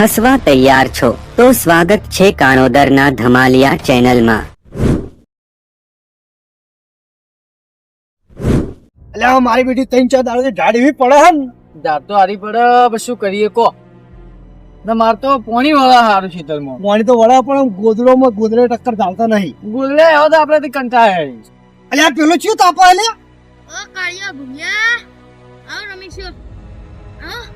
હસવા તૈયાર છો. તો સ્વાગત છે કાણોદરના ધમાલિયા ચેનલમાં. અલ્યા આ મારી બેટી ત્રણ ચાર દાડો ઢાડ એવી પડે હે ને? તો હારી પડે શું કરીએ કો. ને માર તો પોણી વાળા હારું શીતળમાં પોણી તો વડા પણ આમ ગોદડોમાં ટક્કર ચાલતા નહીં. ગુલ્લે આવો તો આપડે કંટાળે આ પેલો ચિયો તાપો અલ્યા ઓ કાળિયા ભૂમિયા આવ રમેશ્યો આવ.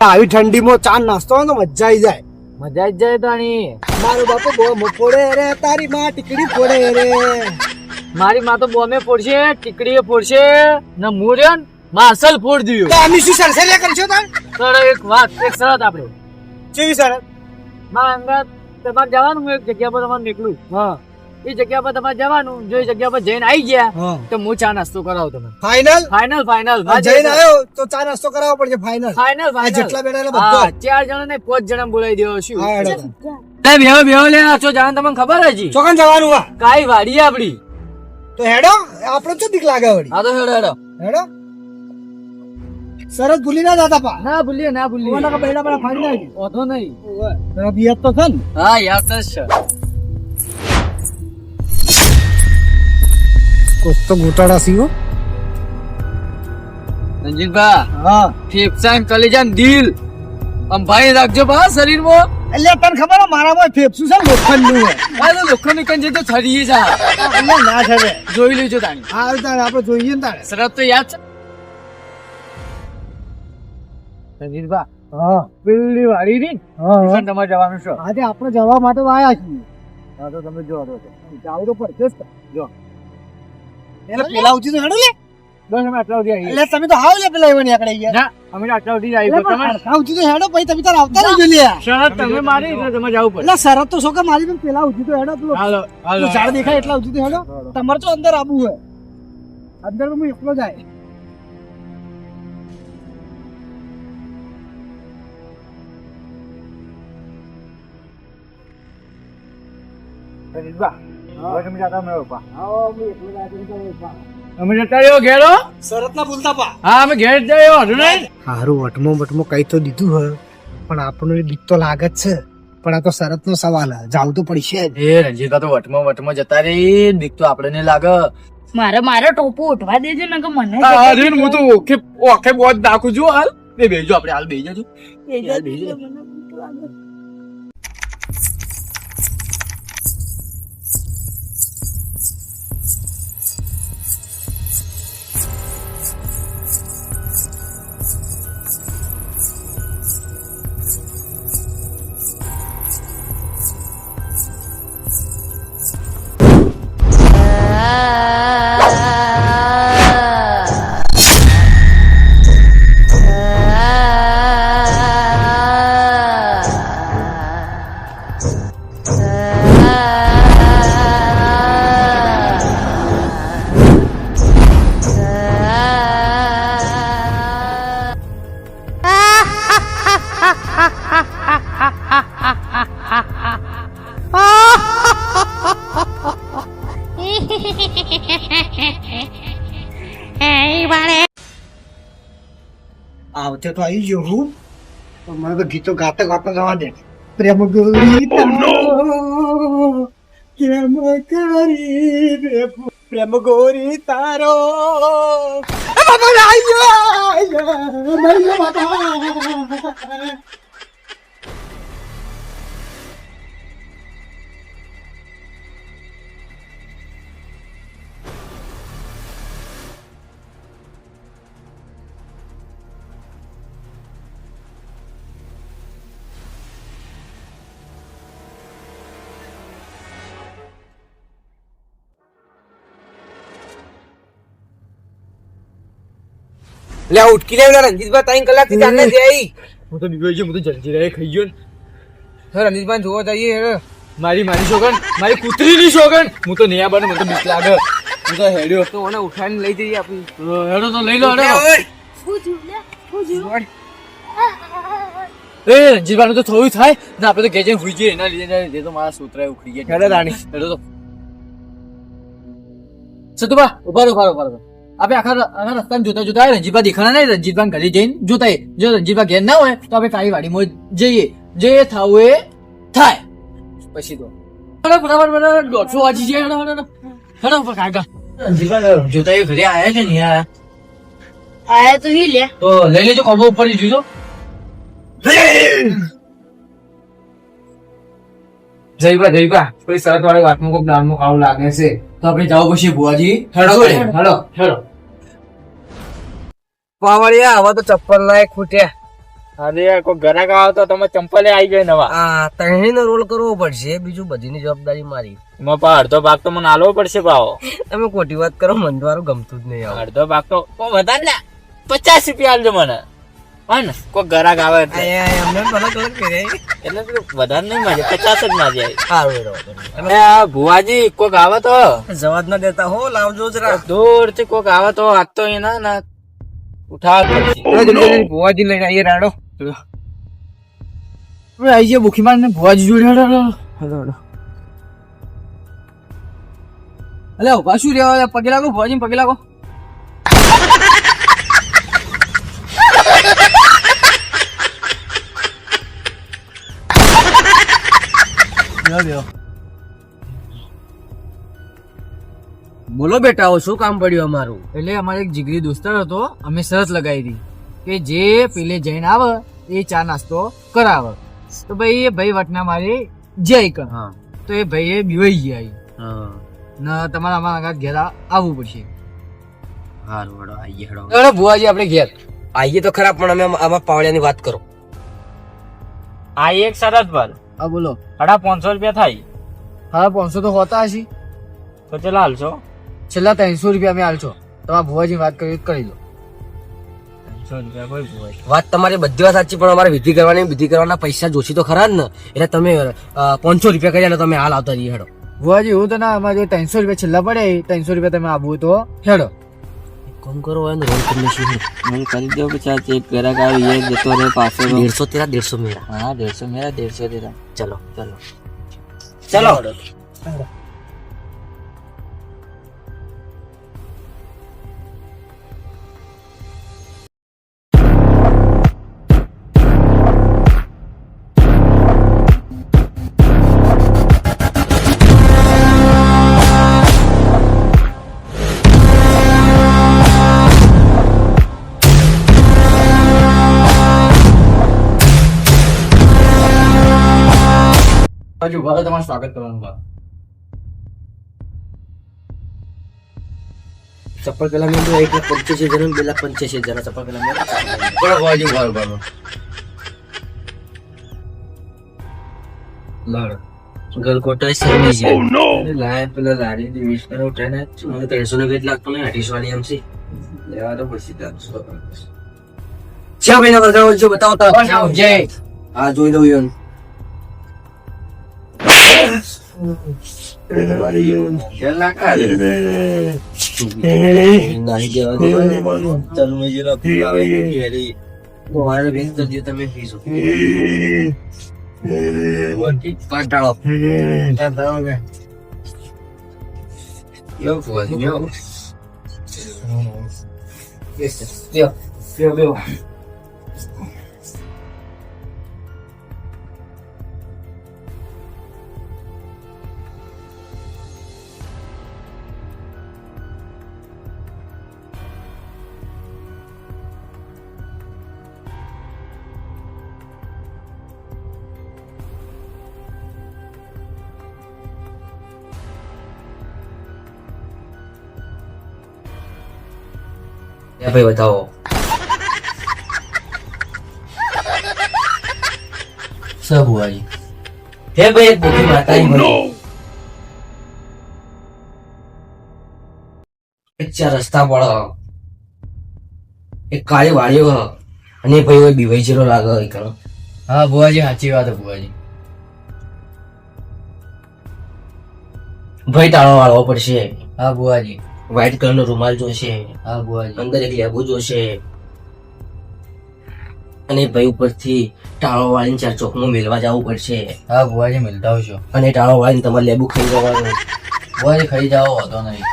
આવી ઠંડીમાં ચા નાસ્તો તો મજા આવી જાય. મજા જ જાય તાણી. મારો બાપુ બોમ ફોડે રે તારી માં ટીકડી ફોડે રે. મારી માં તો બોમ્બે ફોડશે ટીકડીએ ફોડશે. ને મુર્યન માસલ ફોડ તો દીધું અમે શું સરસરિયા કરશો તાર સર એક વાત એક શરત આપણે. કેવી સરસમાં અંગત તમારે જવાનું હું એક જગ્યા પર તમારે નીકળું. હા. એ જગ્યા પર તમારે જવાનું જો એ જગ્યા પર જઈને આવી ગયા તો હું ચા નાસ્તો કરાવું તમે ફાઇનલ ફાઇનલ ફાઇનલ જઈને આવ્યો તો ચા નાસ્તો કરાવવો પડશે ફાઇનલ ફાઇનલ આ ફાઇનલ જેટલા બેઠા હા ચાર જણા ને પાંચ જણા બોલાવી દેવો છું બે બેહો બેહો લે આ છો જાણ તમને ખબર હજી? ચોકન જવાનું વા કાઈ વાડી આપડી. તો હેડો આપણો શું બીક લાગે વળી? હા તો હેડો હેડો. હેડો. સરસ ભૂલી ના જાતા પા. ના ભૂલીએ ના ભૂલીએ. ઓના કા બેડા બેડા ફાડી નાખી ઓધો નહીં. તારા બિયત તો છે ને? હા યાદ તો છે. કોક તો ગોટાળા સીઓ. રંજીતભા હા. ફેફસા ને કલેજા ને દિલ રાખજો બા શરીરમાં. એટલે તને ખબર હે મારામાં ફેફસું છે લોખંડનું હે આ તો લોખંડ કંજે તો છરીએ જા. એટલે ના છે જોઈ લેજો તાણી. હા તારે આપણે જોઈએ ને તારે શરત તો યાદ છે? રંજીતભા હા. પેલી વાડી ની? હા પણ તમારે જવાનું છે. આજે આપણે જવા માટે આવ્યા આયા છીએ. હા તો તમે જો તો જાવ તો પડશે જ જો. એટલે પેલા ઉઠી તો હેડો લે. બસ અમે આટલા સુધી આવીએ. એટલે તમે તો હાવ લે પેલા એવા આકડે ગયા ના અમે તો આટલા સુધી આવી તમે આટલા હરખા તો હેડો પછી તમે તાર આવતા રહેજો લે શરત તમે મારી એટલે તમે જાવ પડે. એટલે શરત તો શું કે મારી પણ પેલા ઉઠી તો હેડો પેલો હાલો હાલો. ઝાડ દેખાય એટલા ઉઠી તો હેડો. તમારે તો અંદર આબુ હોય. અંદર તો હું એકલો જાય. તમે જાતા અમે જતા રહ્યો ઘેર? હો? ના ભૂલતા પા. હા અમે ઘેર જઈએ વાંધો નહીં. હારું વટમો વટમો કઈ તો દીધું હે પણ આપણને બીક તો લાગે જ છે. પણ આ તો શરત નો સવાલ જવું તો પડશે એ રંજીતા તો વટમાં વટમો જતા રહી. બીક તો આપણને લાગે. મારે મારો ટોપો ઉઠવા દેજો ને કે મને અરે હું તો ઓકે ઓકે બહુ નાખું છું હાલ. બે બેજો આપણે હાલ બેજો છું બેજો આવતે તો આવી ગયો હું પણ મને તો ગીતો ગાતા ગાતા જવા દે પ્રેમ ગોરી તારો પ્રેમ કરી રે પ્રેમ ગોરી તારો. એ બાબા આઈ ગયો. લે આ ઉઠકી લે રણજીતભાઈ ત્રણ કલાકથી ચાલતા છે આઈ હું તો બીજો છું હું તો જલજી રહે ખાઈ ગયો ને. રણજીતભાઈ જોવા જઈએ. મારી મારી શોગન મારી કૂતરીની શોગન. હું તો નહીં બને મને તો બીક લાગે. હું તો હેડ્યો. તો ઓને ઉઠાઈને લઈ જઈએ આપણે. હેડો તો લઈ લો હેડો. ઓય, જીવ લે એ રંજીતભાઈ તો થોડું થાય ને આપણે તો ગેજે હુઈ જઈએ એના લીધે તો મારા સૂત્ર ઉખડી ગયા. હેડો રાણી. હેડો તો. સતુભા ઊભા રહો ઊભા રહો ઊભા આપણે આખા આખા રસ્તામાં જોતા જોતા રણજીતભાઈ દેખાણા નહીં રણજીતભાઈ ઘરે જઈને જોતા જો રણજીતભાઈ ઘેર ના હોય તો આપણે કાળી વાડીમાં જઈએ. જે થવું એ થાય. પછી તો. દોઢસો વાંચી જાય. હેડો હેડો હેડો. હેડો ઉપર કાકા. જોતા એ ઘરે આયા છે ને આયા તો હી લે. તો લઈ લેજો કોબો ઉપર જોજો. જયબા જયબા કોઈ શરત વાળી વાતમાં કોઈ નામનું આવું લાગે છે તો આપણે જાવ પછી ભુવાજી. હેડો હેડો હેડો હેડો. પાવડિયા હવે તો ચપ્પલ ના ખૂટ્યા અરે કોઈ ગ્રાહક આવે તો તમે ચંપલે આવી જાય નવા. આ તહેણી નો રોલ કરવો પડશે બીજું બધીની જવાબદારી મારી. એમાં પણ અડધો ભાગ તો મને આલવો પડશે ભાવો તમે ખોટી વાત કરો મન તમારું ગમતું જ નહીં અડધો ભાગ તો વધારે ને પચાસ રૂપિયા આલજો મને. હા ને કોઈ ગ્રાહક આવે એટલે. અમને વધારે નહીં માજે પચાસ જ માજે સારું આ ભુવાજી કોક આવે તો? જવાબ ના દેતા હો લાવજો જરા દૂરથી કોક આવે તો આજ તો એના ના ઉઠાવ પડશે ભુવાજી લઈને આવીએ રાડો. આઈ જાય ભૂખી માર ને ભુવાજી જોડે હેડો હેડો હેડો હેડો અલે ઊભા શું રેવા પગે લાગો ભુવાજી પગે લાગો. બેહો, બેહો. બોલો બેટા શું કામ પડ્યું અમારું? એટલે અમારે એક જીગરી દોસ્તર હતો અમે શરત લગાવી હતી કે જે પેલે જઈને આવે એ ચા નાસ્તો કરાવે. તો ભાઈ એ ભાઈ વટના મારે જય કર. હા. તો એ ભાઈ એ બીવાઈ ગયા ને તમારે અમારા આગળ ઘેર આવવું પડશે. હારું હેડો અરે ભુવાજી આપણે ઘેર. આવીએ તો ખરા પણ અમે આમાં પાવડિયાની વાત કરો. આ એક શરત પર. હા બોલો. હડા પાંચસો રૂપિયા થાય. હા પાંચસો તો હોતા હશે. તો ચલા હાલશો છેલ્લા ત્રણસો રૂપિયા મેં હાલશો તમારા ભુવાજી વાત કરી કરી ભૂવાય વાત તમારી બધી વાત સાચી પણ અમારે વિધિ કરવાની વિધિ કરવાના પૈસા જોશી તો ખરા જ ને. એટલે તમે પાંચસો રૂપિયા કર્યા તમે હાલ આવતા રહીએ હેડો. ભુવાજી એવું તો ના અમારે જો ત્રણસો રૂપિયા છેલ્લા પડે ત્રણસો રૂપિયા તમે આવવું તો હેડો. કોમ કરો હોય ને રોલ કોમ્બિનેશન હું કરી દો કે ચાલ એક ગ્રાહક આવી એ જતો રહે પાછો. દેડસો તેરા દેડસો મેરા. હા દેડસો મેરા દેડસો તેરા. ચલો ચલો. ચલો. હજુ ભલે તમારું સ્વાગત કરવાનું બા ચપ્પલ પેલા મેં તો એક લાખ પંચ્યાસી જણા બે લાખ પંચ્યાસી જણા ચપ્પલ પેલા મેં બોલો ભુવાજી બોલો લડ. ગલકોટા સેમી છે લાય પેલા લારી ની વીસ પર ઉઠાને ત્રણસો ને વેચ લાગતો ને? અઢીસો વાળી એમ છે. લેવા તો પછી ત્રણસો ચા ભાઈ ના બતાવો જો બતાવો તો. જય. હા જોઈ દઉં તમે પીશો પાટાળો Yo, pues, yo. Yo, yo, yo. ભાઈ બતાવો સર ભુવાજી હે ભાઈ એક ભૂખી મળી ચાર રસ્તા પડો એક કાળી વાળીઓ હ. અને ભાઈ હોય બીવાઈ જેરો લાગે એક હા ભુવાજી સાચી વાત હે ભુવાજી ભાઈ તાળો વાળવો પડશે હા ભુવાજી વ્હાઈટ કલર નો રૂમાલ જોશે હા ભુવાજી અંદર એક લેબુ જોશે. અને ભાઈ ઉપરથી ટાળો વાળીને ચાર ચોકમાં મેળવા જવું પડશે. હા ભુવાજી મિલતા આવશો અને ટાળો વાળીને તમારે લેબુ ખાઈ જવાનું. ભુવાજી ખાઈ જાઓ હતો નહીં.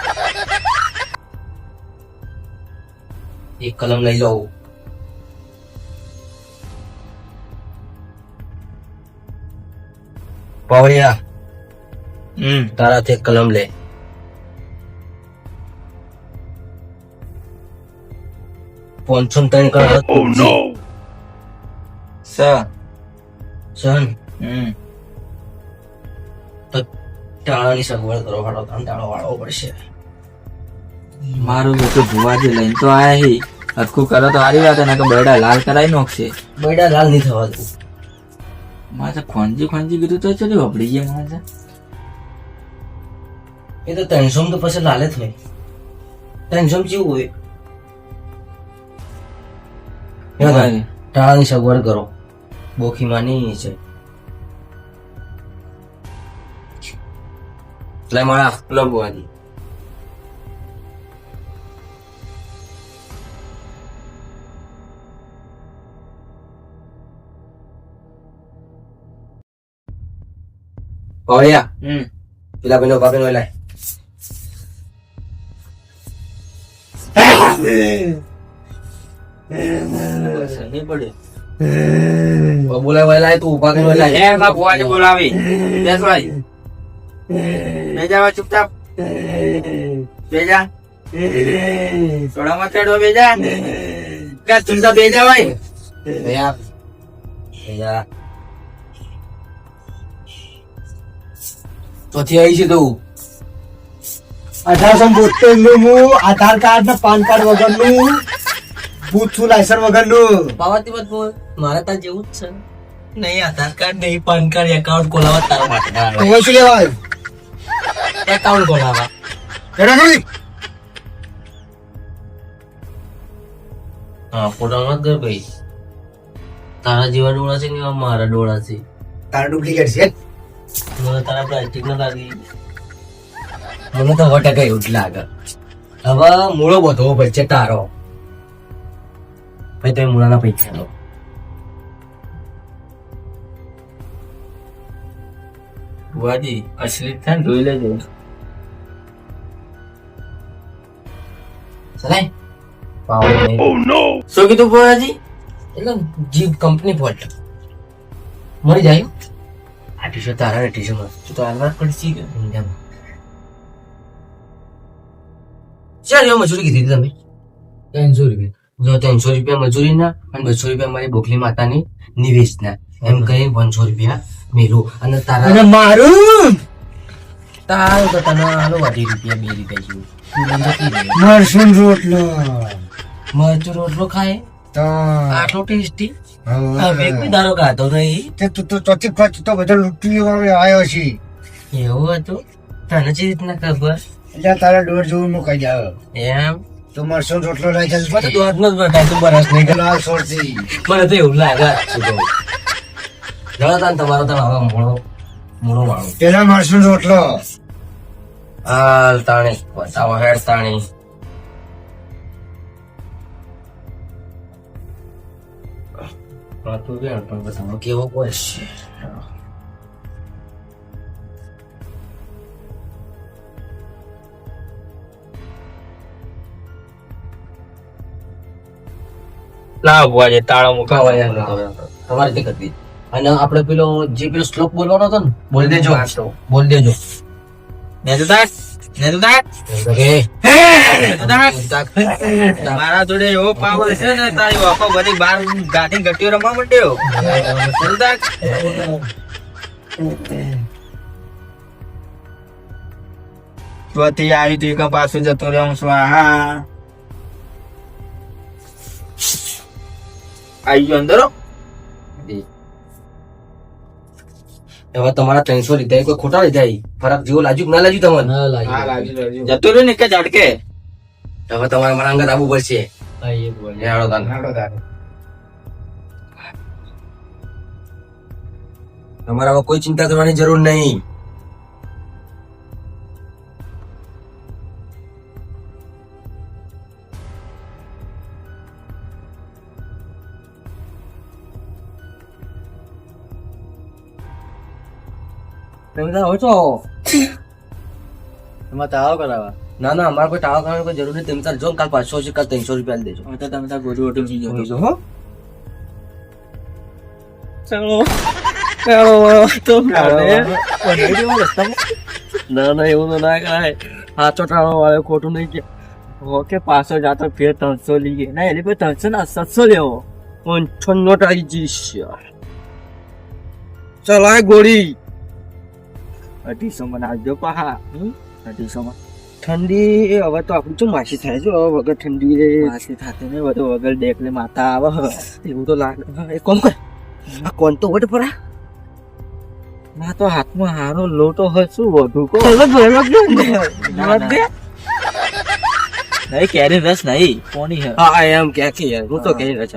એક કલમ લઈ લઉં. પાવડિયા. હમ તારાથી એક કલમ લે. પાંચસો ને ત્રણ કલમ સ સન હમ. ટાળાની સગવડ કરો હાડો ત્રણ ટાળો વાળવો પડશે. મારું બેટું ભુવાજી લઈને તો આયા હી. હરખું કરો તો સારી વાત એના કે બરડા લાલ કરાવી નાખશે. બરડા લાલ નહીં થવા દઉં. મારે ખોંજી ખોંજી કીધું તો ચલી વાપરી ગયા મારે એ તો ત્રણસો તો પછી લાલે થાય ત્રણસો જેવું હોય. ટાળાની સગવડ કરો. બોખીમાં નહીં છે. એટલે મારા લો ભુવાજી પેલા હમ. પેલા ભાઈનો બાપેનો લાય નહીં પડે. બોલાય વાય તું ઊભા કરીને લાય એ માં ભુવાજી બોલાવી. બેસ ભાઈ ચૂપચાપ. બેજા. થોડામાં ચડો બેજા. કા ચૂંટા બેજા ભાઈ ભૈયા. ભૈયા. ચોથી આવી છે તું. અઢારસો બોતેરનું હું આધાર કાર્ડ ને પાન કાર્ડ વગરનું બુથ છું લાયસન્સ વગરનું પાવાતી વાત બોલ. મારા તા જેવું જ છે. નહીં આધાર કાર્ડ નહીં પાન કાર્ડ એકાઉન્ટ ખોલાવા તારા માટે હવે શું લેવા એકાઉન્ટ ખોલાવા. એરા કરી હા ફોટામાં મત કર ભાઈ. તારા જેવા ડોળા છે ને મારા ડોળા છે. તારા ડુપ્લિકેટ છે. મને તારા પ્લાસ્ટિક ના લાગી. મને તો સો ટકા એવું જ લાગે. હવે મૂળો બધો વચ્ચે તારો. ભાઈ તમે મૂળાના પૈસા લો ભુવાજી અસલી થાય ને જોઈ લેજો સરાય પાવર નહીં શું કીધું ભુવાજી એટલે જીપ કંપની ફોલ્ટ મરી જાય આ ટી શર્ટ તારા ને ટી શર્ટ તું તો હાલવા પડશે કે ચાલ એવો મજૂરી કીધી તમે ત્રણસો રૂપિયા જો ત્રણસો રૂપિયા મજૂરી ના અને બસો રૂપિયા મારી બોકલી માતાની નિવેશ ના. એમ કહી પાંચસો રૂપિયા મેલું. અને તારા અને મારું? તારું તો તને હાલો અઢી રૂપિયા બે રૂપિયા રહે. મરસું રોટલો. મરચું રોટલો ખાય. તો આટલો ટેસ્ટી. હવે કોઈ દારો ખાતો નહીં. તે તું તો ચોથી ખર્ચ તો બધો લૂંટી આવ્યો છે. એવું હતું? તને જે રીતના ખબર? એટલે તારા ડોર જોવું મૂકાઈ જાવ. એમ? તો મરસું રોટલો લઈ જશે મને તો તું બરસ નહીં. ગયો. મને તો એવું લાગે જવા તમારો તાન હવે વાળો પેલા મરસું રોટલો. હાલ તાણી બતાવો હેડ તાણી. તું કેવો કોઈ છે. લાવ તાળા તાળો મૂકો. તમારે તે કરવી. અને આપણે પેલો જે પેલો શ્લોક બોલવાનો હતો ને બોલ દેજો. બોલ દેજો. નેતુદાસ તું તાક ને તું તાક ઓકે. મારા જોડે એવો પાવર છે ને તારી વાપો બધી બાર ગાડી ગટીઓ રમવા માંડ્યો. ને તું આવી તું એક પાછું જતો રહ્યો સ્વાહા. આવી ગયો અંદર. હવે તમારા ત્રણસો લીધા કોઈ ખોટા લીધા ફરક જેવું લાજુ ના લાજુ તમને. જતો રહ્યો ને એક જ ઝટકે હવે તમારે મારા અંગત આવવું પડશે. હેડો તમારે હવે કોઈ ચિંતા કરવાની જરૂર નહીં. તમે તાર હોય એમાં તાવ કરાવવા ના ના અમારે કોઈ તાવ કરવાની કોઈ જરૂર નથી. તમે તાર જો કાલ પાંચસો છે કાલ ત્રણસો રૂપિયા દેજો હવે તો તમે તાર ગોટું વોટું પી જજો હો. ચાલો. ચાલો તો ના ના એવું તો ના કરાય. સાચો ટાળો વાળો ખોટું નહીં કે. ઓકે પાછો જાતો ફેર ત્રણસો લઈએ ના એટલે ભાઈ ત્રણસો ના સાતસો લેવો. પાંચસો નોટ આવી જઈશ. ચલાય ગોળી. અઢીસો મને આવજો પહા અઢીસો ઠંડી હવે તો આપણું શું માસી થાય છે વગર ઠંડી પાછી થતી નહીં બધું વગર ડેકલે માતા આવે એવું તો લાગે. એ કામ કર. આ કોણ તો વટ પરા ના તો હાથમાં હારો લોટો હોય શું વધુ કો. નહીં કેરી રસ નહીં કોની હે. હા એમ કે કે યાર હું તો કેરી રસ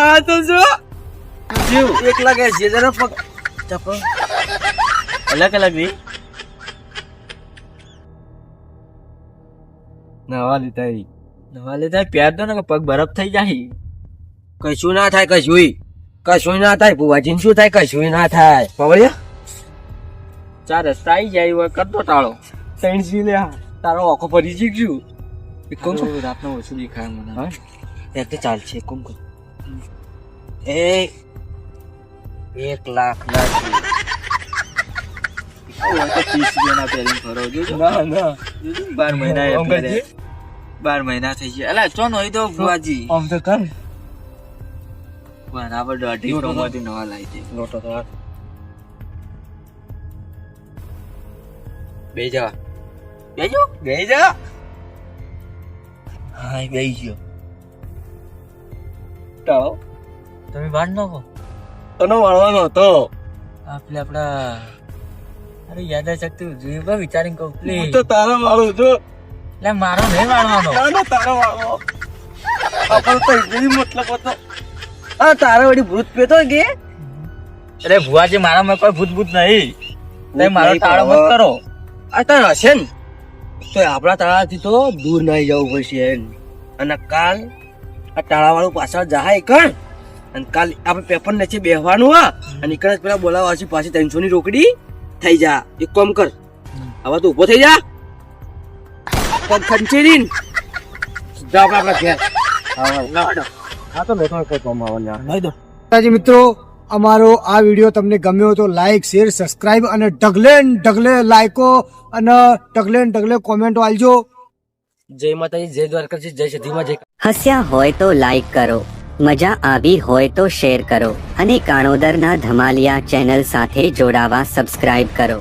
આ તો જો. જીવ. એક લાગે છે જરા પગ ચપ અલગ અલગ રી. નવા લીધા. નવા લીધા પ્યાર તો ને પગ બરફ થઈ જાય. કશું ના થાય કશું કશું ના થાય ભુવાજી શું થાય કશું ના થાય. પવડ્યા ચાર રસ્તા આવી જાય હોય કરતો ટાળો. ત્રણ સી લે તારો આખો ફરી ગયું એક કોમ છો? રાતનો ઓછું દેખાય મને. હા? એક તો ચાલશે કોમ એ એક લાખ બાર મહિના. બાર મહિના થઈ ગયા. અલા ચોન હોય તો બુઆજી આમ તો કર. બરાબર દોઢી નવા લાવી દે. લોટો તો બે જા બેજો બે જા હા બે તમે બાર નાખો. તને વાળવાનો હતો. આપણે આપણા અરે યાદ શક્તિ જોઈએ પણ વિચારીને કહું હું પ્લીઝ તો તારા વાળું છું. એટલે મારો નહીં વાળવાનો. ના ના તારા વાળો. આપણે તો એવી મતલબ હતો. આ તારા વળી ભૂત પેતો કે? અરે ભુવાજી મારામાં કોઈ ભૂત ભૂત નહીં તમે મારો તાળો મત કરો. આ તાર હશે ને? તો આપણા તાળાથી તો દૂર નહીં જવું પડશે. અને કાલ આ તાળા વાળું પાછળ જાય કણ? અને કાલ આપણે પેપર નીચે બેહવાનું હા. અને એકણ જ પેલા બોલાવવા છે પાછી ત્રણસો ની રોકડી થઈ જા. એક કોમ કર. હવે તું ઊભો થઈ જા. પગ ખંચેરી જા આપણે આપણા ઘેર. હા તો બેઠો કોઈ કોમ આવવાનું નહીં. દો. માતાજી મિત્રો અમારો આ વીડિયો તમને ગમ્યો તો લાઈક શેર સબસ્ક્રાઇબ અને ઢગલે ને ઢગલે લાઈકો અને ઢગલે ને ઢગલે કોમેન્ટો આલજો જય માતાજી જય દ્વારકાજી જય સધીમાં જય હસ્યા હોય તો લાઈક કરો. મજા આવી હોય તો શેર કરો અને કાણોદરના ધમાલિયા ચેનલ સાથે જોડાવા સબસ્ક્રાઇબ કરો.